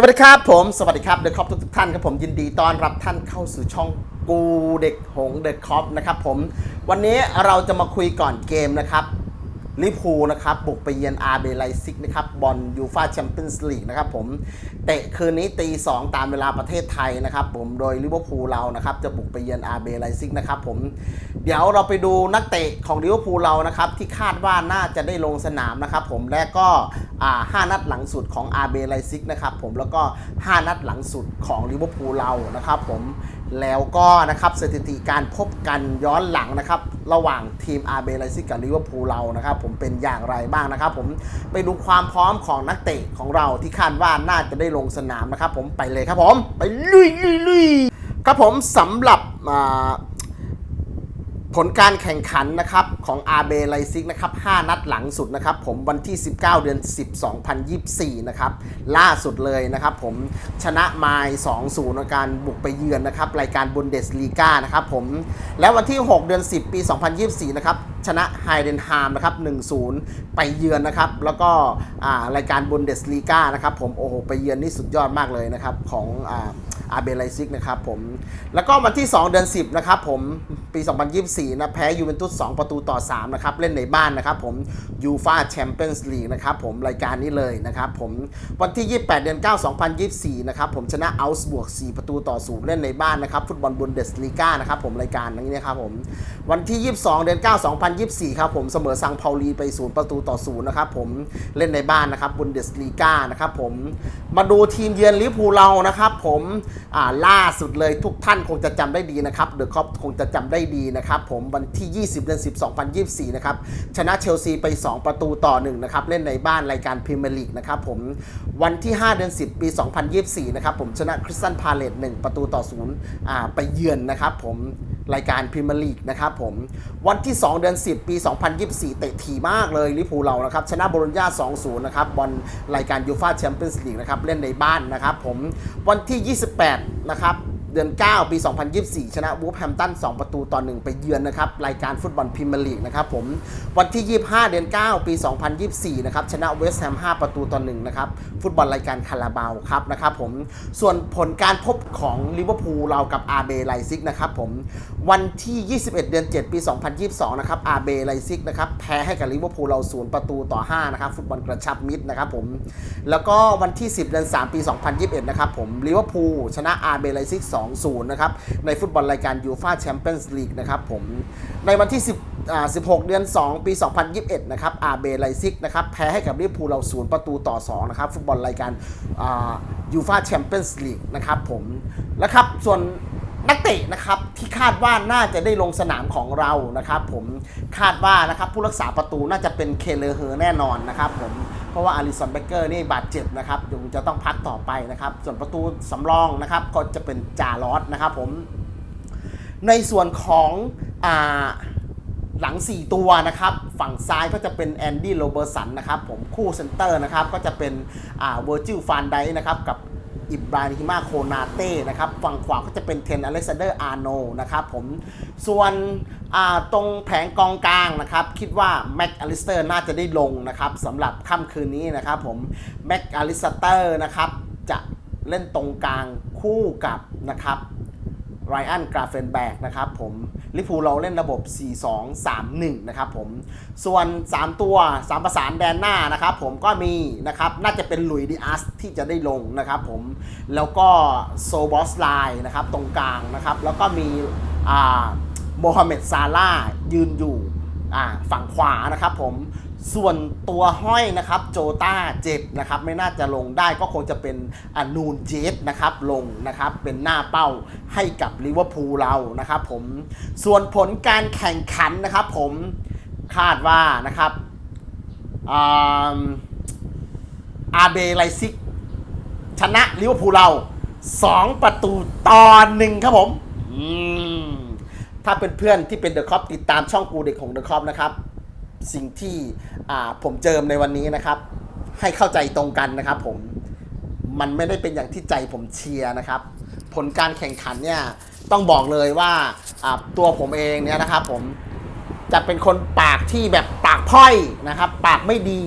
สวัสดีครับผม สวัสดีครับเดอะคอปทุกๆท่านครับผมยินดีต้อนรับท่านเข้าสู่ช่องกูเด็กหงเดอะคอปนะครับผมวันนี้เราจะมาคุยก่อนเกมนะครับ ลิพูนะครับ บุกไปเยือนอาร์เบไลซิกนะครับ บอลยูฟาแชมเปี้ยนส์ลีกนะครับผม เตะคืนนี้ตีสองตามเวลาประเทศไทยนะครับผม โดยลิเวอร์พูลเรานะครับ จะบุกไปเยือนอาร์เบไลซิกนะครับผม เดี๋ยวเราไปดูนักเตะของลิเวอร์พูลเรานะครับ ที่คาดว่าน่าจะได้ลงสนามนะครับผม และก็ห้านัดหลังสุดของอาร์เบไลซิกนะครับผม แล้วก็ 5 นัดหลังสุดของลิเวอร์พูลเรานะครับผม แล้วก็นะครับสถิติการพบกันย้อนหลังนะครับระหว่างทีมอาร์เบไลซิกกับลิเวอร์พูลเรานะครับผมเป็นอย่างไรบ้างนะครับ ผมไปดูความพร้อมของนักเตะของเราที่คาดว่าน่าจะได้ลงสนามนะครับ ผมไปเลยครับผมไปลุยลุยลุยครับผมสำหรับอ่า ผลการแข่งขันนะครับของ RB l e i p z i g นะครับ 5 นัดหลังสุดนะครับ ผมวันที่ 19 เดือน 10 2024 นะครับ ล่าสุดเลยนะครับ ผมชนะไมล์2-0ในการบุกไปเยือนนะครับ รายการบุนเดสลีกานะครับผม และวันที่ 6 เดือน 10 ปี 2024 นะครับ ชนะไฮเดนฮามนะครับ 1-0 ไปเยือนนะครับ แล้วก็อ่ารายการบุนเดสลีกานะครับ ผมโอ้โหไปเยือนนี่สุดยอดมากเลยนะครับของอาอาเบไลซิกนะครับผม แล้วก็วันที่ 2 เดือน 10 นะครับผมปี 2024 นะแพ้ยูเวนตุส 2 ประตูต่อ 3 นะครับ เล่นในบ้านนะครับผมยูฟาแชมเปี้ยนส์ลีกนะครับผมรายการนี้เลยนะครับผมวันที่ 28 เดือน 9 2024 นะครับผมชนะอัลส์บวก 4 ประตูต่อ 0 เล่นในบ้านนะครับ ฟุตบอลบุนเดสลีกานะครับผมรายการนี้นะครับผมวันที่ 22 เดือน 9 2024 ครับผมเสมอซังเปาลีไป 0 ประตูต่อ 0 นะครับผมเล่นในบ้านนะครับบุนเดสลีกานะครับผมมาดูทีมเยือนลิเวอร์พูลเรานะครับผมอ่าล่าสุดเลยทุกท่านคงจะจำได้ดีนะครับเดอะคอปคงจะจำได้ได้ดีนะครับผมวันที่ 20 เดือน 10 2024 นะครับชนะเชลซีไป 2 ประตูต่อ1นะครับเล่นในบ้านรายการพรีเมียร์ลีกนะครับผมวันที่ 5 เดือน 10 ปี 2024 นะครับผมชนะคริสตันพาเลต1ประตูต่อ0อ่าไปเยือนนะครับผมรายการพรีเมียร์ลีกนะครับผมวันที่ 2 เดือน 10 ปี 2024 เตะถี่มากเลยลิเวอร์พูลเรานะครับชนะโบโลญญา2-0 นะครับบอลรายการยูฟาแชมเปี้ยนส์ลีกนะครับเล่นในบ้านนะครับผมวันที่ 28 นะครับ เดือน 9 ปี 2024 ชนะวูฟแฮมตัน 2 ประตูต่อ 1 ไปเยือนนะครับ รายการฟุตบอลพรีเมียร์ลีกนะครับผม วันที่ 25 เดือน 9 ปี 2024 นะครับ ชนะเวสต์แฮม 5 ประตูต่อ 1 นะครับ ฟุตบอลรายการคาราบาวครับนะครับผม ส่วนผลการพบของลิเวอร์พูลเรากับอาเบไลซิกนะครับผม วันที่ 21 เดือน 7 ปี 2022 นะครับ อาเบไลซิกนะครับ แพ้ให้กับลิเวอร์พูลเรา 0 ประตูต่อ 5 นะครับ ฟุตบอลกระชับมิตรนะครับผม แล้วก็วันที่ 10 เดือน 3 ปี 2021 นะครับผม ลิเวอร์พูลชนะอาเบไลซิก2-0 นะครับ ในฟุตบอลรายการยูฟาแชมเปี้ยนส์ลีกนะครับผม ในวันที่ 10อ่า16 เดือน 2 ปี 2021 นะครับ อาเบไลซิกนะครับ แพ้ให้กับลิเวอร์พูลเรา0ประตูต่อ 2 นะครับ ฟุตบอลรายการยูฟาแชมเปี้ยนส์ลีกนะครับผม แล้วครับ ส่วนนักเตะนะครับที่คาดว่าน่าจะได้ลงสนามของเรานะครับผมคาดว่านะครับผู้รักษาประตูน่าจะเป็นเคเลอร์เฮอร์แน่นอนนะครับผม ราะว่าอาริสันเบเกอร์นี่บาดเจ็บนะครับยังจะต้องพักต่อไปนะครับ ส่วนประตูสำรองนะครับก็จะเป็นจาลอสนะครับผม ในส่วนของอ่าหลัง 4 ตัวนะครับ ฝั่งซ้ายก็จะเป็นแอนดี้โรเบอร์สันนะครับผมคู่เซนเตอร์นะครับ ก็จะเป็นเวอร์จิลฟานไดนะครับกับอิบราฮิมาโคนาเต้นะครับฝั่งขวาก็จะเป็นเทนอเล็กซานเดอร์อาร์โนนะครับผมส่วน ตรงแผงกองกลางนะครับ คิดว่าแม็กอลิสเตอร์น่าจะได้ลงนะครับสำหรับค่ำคืนนี้นะครับผมแม็กอลิสเตอร์นะครับจะเล่นตรงกลางคู่กับนะครับไรอันกราเฟนแบกนะครับผมลิฟูเราเล่นระบบ 4-2-3-1 นะครับผม ส่วน 3 ตัว 3 ประสานแดนหน้านะครับผมก็มีนะครับ น่าจะเป็นหลุยดิอัสที่จะได้ลงนะครับผม แล้วก็โซบอสไลน์นะครับตรงกลางนะครับ แล้วก็มีอ่า โมฮัมเหม็ดซาร่า์ยืนอยู่ฝั่งขวานะครับผมส่วนตัวห้อยนะครับโจต้าเจ็บนะครับไม่น่าจะลงได้ก็คงจะเป็นอนูนเจสนะครับลงนะครับเป็นหน้าเป้าให้กับลิเวอร์พูลเรานะครับผมส่วนผลการแข่งขันนะครับผมคาดว่านะครับอาเบไลซิก ชนะลิเวอร์พูลเรา 2 ประตูต่อหนึ่งครับผม อืม ถ้าเป็นเพื่อนที่เป็นเดอะคอปติดตามช่องกูเด็กของเดอะคอปนะครับ สิ่งที่ผมเจิมในวันนี้นะครับ ให้เข้าใจตรงกันนะครับผมมันไม่ได้เป็นอย่างที่ใจผมเชียร์นะครับ ผลการแข่งขันเนี่ยต้องบอกเลยว่าตัวผมเองเนี่ยนะครับผมจะเป็นคนปากที่แบบปากพร่อยนะครับ ปากไม่ดี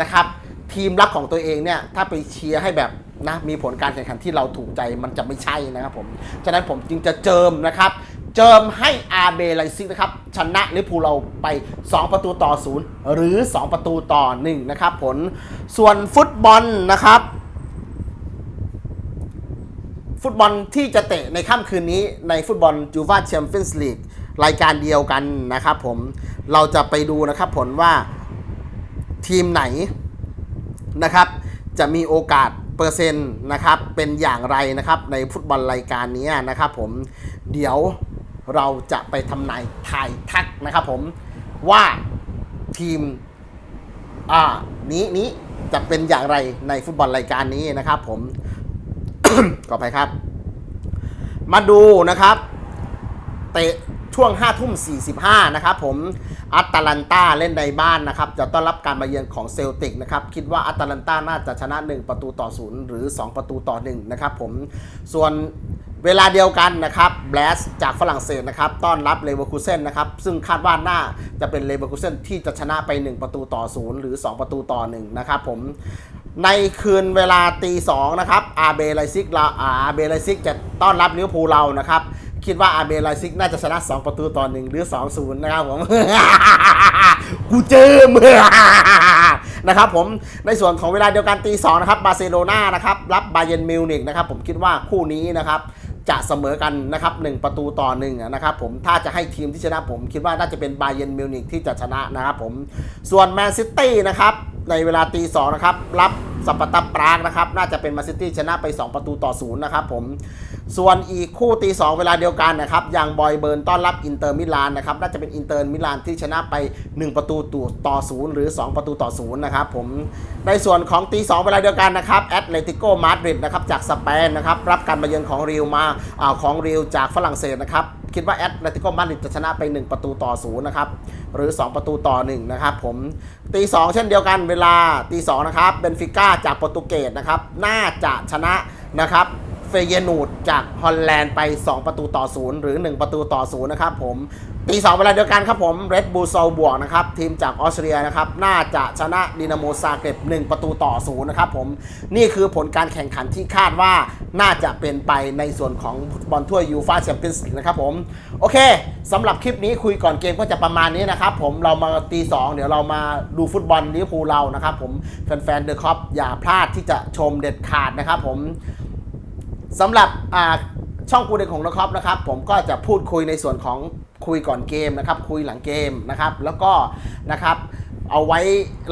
นะครับ ทีมรักของตัวเองเนี่ยถ้าไปเชียร์ให้แบบนะมีผลการแข่งขันที่เราถูกใจมันจะไม่ใช่นะครับผมฉะนั้นผมจึงจะเจิมนะครับ เจิมให้อาเบไลซิกนะครับ ชนะลิพูเราไป 2 ประตูต่อ 0 หรือ 2 ประตูต่อ 1 นะครับผลส่วนฟุตบอลนะครับ ฟุตบอลที่จะเตะในค่ำคืนนี้ในฟุตบอลจูฟาแชมเปี้ยนส์ลีกรายการเดียวกันนะครับผมเราจะไปดูนะครับผลว่าทีมไหนนะครับ จะมีโอกาสเปอร์เซ็นต์นะครับ เป็นอย่างไรนะครับในฟุตบอลรายการนี้นะครับผมเดี๋ยว เราจะไปทำนายทายทักนะครับผมว่าทีมอ่านี้นี้จะเป็นอย่างไรในฟุตบอลรายการนี้นะครับผมก่อไปครับ มาดูนะครับ เตะช่วง5ทุ่ม 45 นะครับผมอัตแลนตาเล่นในบ้านนะครับ จะต้อนรับการมาเยือนของเซลติกนะครับ คิดว่าอัตแลนตาน่าจะชนะ 1 ประตูต่อ 0 หรือ 2 ประตูต่อ 1 นะครับผมส่วน เวลาเดียวกันนะครับแบลสจากฝรั่งเศสนะครับต้อนรับเลเวอร์คูเซนนะครับซึ่งคาดว่าน่าจะเป็นเลเวอร์คูเซนที่จะชนะไป 1 ประตูต่อ 0 หรือ 2 ประตูต่อ 1 นะครับผมในคืนเวลาตีสองนะครับอาเบไลซิกเราอาเบไลซิกจะต้อนรับลิเวอร์พูลเรานะครับคิดว่าอาเบไลซิกน่าจะชนะ 2 ประตูต่อ 1 หรือ 2 0 นะครับผมกูเจอมือนะครับผมในส่วนของเวลาเดียวกันตีสองนะครับบาร์เซโลนานะครับรับบาเยนมิวนิกนะครับผมคิดว่าคู่นี้นะครับ จะเสมอกันนะครับ1ประตูต่อหนึ่งนะครับผมถ้าจะให้ทีมที่ชนะผมคิดว่าน่าจะเป็นบาเยนมิวนิกที่จะชนะนะครับผมส่วนแมนซิตี้นะครับในเวลาตีสองนะครับรับสปาร์ตาปรากนะครับน่าจะเป็นแมนซิตี้ชนะไป 2 ประตูต่อศูนย์นะครับผม ส่วนอีกคู่ตีสองเวลาเดียวกันนะครับอย่างบอยเบิร์นต้อนรับอินเตอร์มิลานนะครับน่าจะเป็นอินเตอร์มิลานที่ชนะไป 1 ประตูต่อศูนย์หรือ 2 ประตูต่อศูนย์นะครับผมในส่วนของตีสองเวลาเดียวกันนะครับแอตเลติโกมาดริดนะครับจากสเปนนะครับรับการมาเยือนของริวมาอ่าของริวจากฝรั่งเศสนะครับคิดว่าแอตเลติโกมาดริดจะชนะไป 1 ประตูต่อศูนย์นะครับหรือ 2 ประตูต่อ1นะครับผมตีสองเช่นเดียวกันเวลาตีสองนะครับเบนฟิก้าจากโปรตุเกสนะครับน่าจะชนะนะครับ เฟเยนูดจากฮอลแลนด์ไป 2 ประตูต่อศูนย์หรือ 1 ประตูต่อศูนย์นะครับผมตีสองเวลาเดียวกันครับผมเรดบูลโซบวกนะครับทีมจากออสเตรียนะครับน่าจะชนะดินาโมซาเกร็บ1 ประตูต่อศูนย์นะครับผมนี่คือผลการแข่งขันที่คาดว่าน่าจะเป็นไปในส่วนของฟุตบอลถ้วยยูฟาแชมเปี้ยนส์ลีกนะครับผมโอเคสำหรับคลิปนี้คุยก่อนเกมก็จะประมาณนี้นะครับผมเรามาตีสองเดี๋ยวเรามาดูฟุตบอลลิเวอร์พูลเรานะครับผมแฟนๆเดอะคอปอย่าพลาดที่จะชมเด็ดขาดนะครับผม สำหรับช่องกูเด็กของนะครับนะครับ ผมก็จะพูดคุยในส่วนของ คุยก่อนเกมนะครับ คุยหลังเกมนะครับ แล้วก็นะครับเอาไว้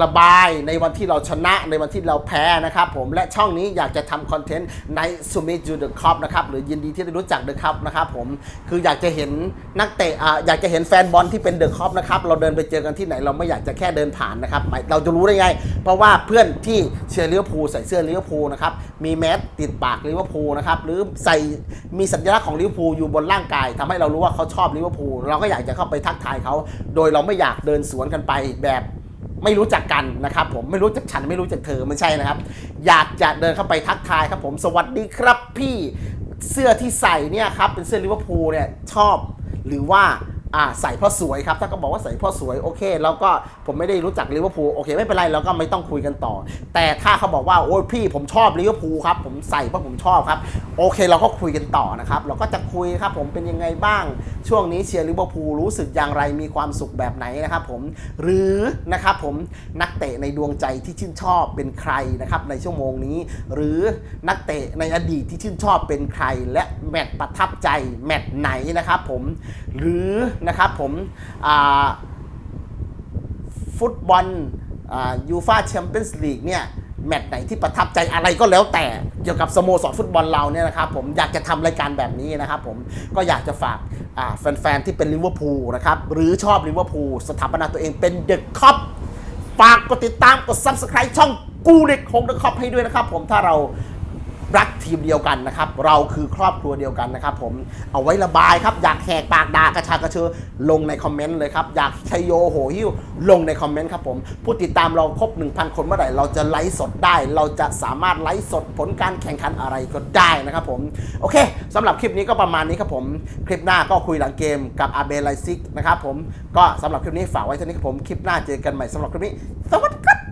ระบายในวันที่เราชนะในวันที่เราแพ้นะครับผมและช่องนี้อยากจะทำคอนเทนต์ในซูมิจูเดอะคัพนะครับหรือยินดีที่ได้รู้จักเดอะคัพนะครับผมคืออยากจะเห็นนักเตะอ่าอยากจะเห็นแฟนบอลที่เป็นเดอะคัพนะครับเราเดินไปเจอกันที่ไหนเราไม่อยากจะแค่เดินผ่านนะครับเราจะรู้ได้ไง เพราะว่าเพื่อนที่เชียร์ลิเวอร์พูลใส่เสื้อลิเวอร์พูลนะครับมีแมสติดปากลิเวอร์พูลนะครับหรือใส่มีสัญลักษณ์ของลิเวอร์พูลอยู่บนร่างกายทำให้เรารู้ว่าเขาชอบลิเวอร์พูลเราก็อยากจะเข้าไปทักทายเขา โดยเราไม่อยากเดินสวนกันไปแบบไม่รู้จักกันนะครับผมไม่รู้จักฉันไม่รู้จักเธอไม่ใช่นะครับ อยากจะเดินเข้าไปทักทายครับผมสวัสดีครับพี่เสื้อที่ใส่เนี่ยครับเป็นเสื้อลิเวอร์พูลเนี่ยชอบหรือว่าอ่าใส่เพ่อสวยครับ ถ้าก็บอกว่าใส่เพ่อสวยโอเค แล้วก็ผมไม่ได้รู้จักลิเวอร์พูลโอเคไม่เป็นไรเราก็ไม่ต้องคุยกันต่อ แต่ถ้าเขาบอกว่าโอ้ยพี่ผมชอบลิเวอร์พูลครับผมใส่เพราะผมชอบครับ โอเคเราก็คุยกันต่อนะครับ เราก็จะคุยครับผมเป็นยังไงบ้างช่วงนี้เชียร์ลิเวอร์พูลรู้สึกอย่างไรมีความสุขแบบไหนนะครับผมหรือนะครับผมนักเตะในดวงใจที่ชื่นชอบเป็นใครนะครับในชั่วโมงนี้ หรือนักเตะในอดีตที่ชื่นชอบเป็นใคร และแมตช์ประทับใจแมตช์ไหนนะครับผมหรือนะครับผมฟุตบอลยูฟาแชมเปี้ยนส์ลีกเนี่ย แมตช์ไหนที่ประทับใจอะไรก็แล้วแต่เกี่ยวกับสโมสรฟุตบอลเราเนี่ยนะครับผมอยากจะทำรายการแบบนี้นะครับผมก็อยากจะฝากแฟนๆที่เป็นลิเวอร์พูลนะครับหรือชอบลิเวอร์พูลสถาปนาตัวเองเป็นเดอะคัพฝากกดติดตามกด Subscribe ช่องกูเด็กของเดอะคัพให้ด้วยนะครับผมถ้าเรา รักทีมเดียวกันนะครับ เราคือครอบครัวเดียวกันนะครับผมเอาไว้ระบายครับ อยากแหกปากด่ากระชากระเชอลงในคอมเมนต์เลยครับ อยากชัยโยโหหิ้วลงในคอมเมนต์ครับผม ผู้ติดตามเราครบ 1,000 คนเมื่อไหร่เราจะไลฟ์สดได้ เราจะสามารถไลฟ์สดผลการแข่งขันอะไรก็ได้นะครับผม โอเคสำหรับคลิปนี้ก็ประมาณนี้ครับผม คลิปหน้าก็คุยหลังเกมกับอาเบไลซิกนะครับผมก็สำหรับคลิปนี้ฝากไว้เท่านี้ครับผมคลิปหน้าเจอกันใหม่สำหรับคลิปนี้สวัสดีครับ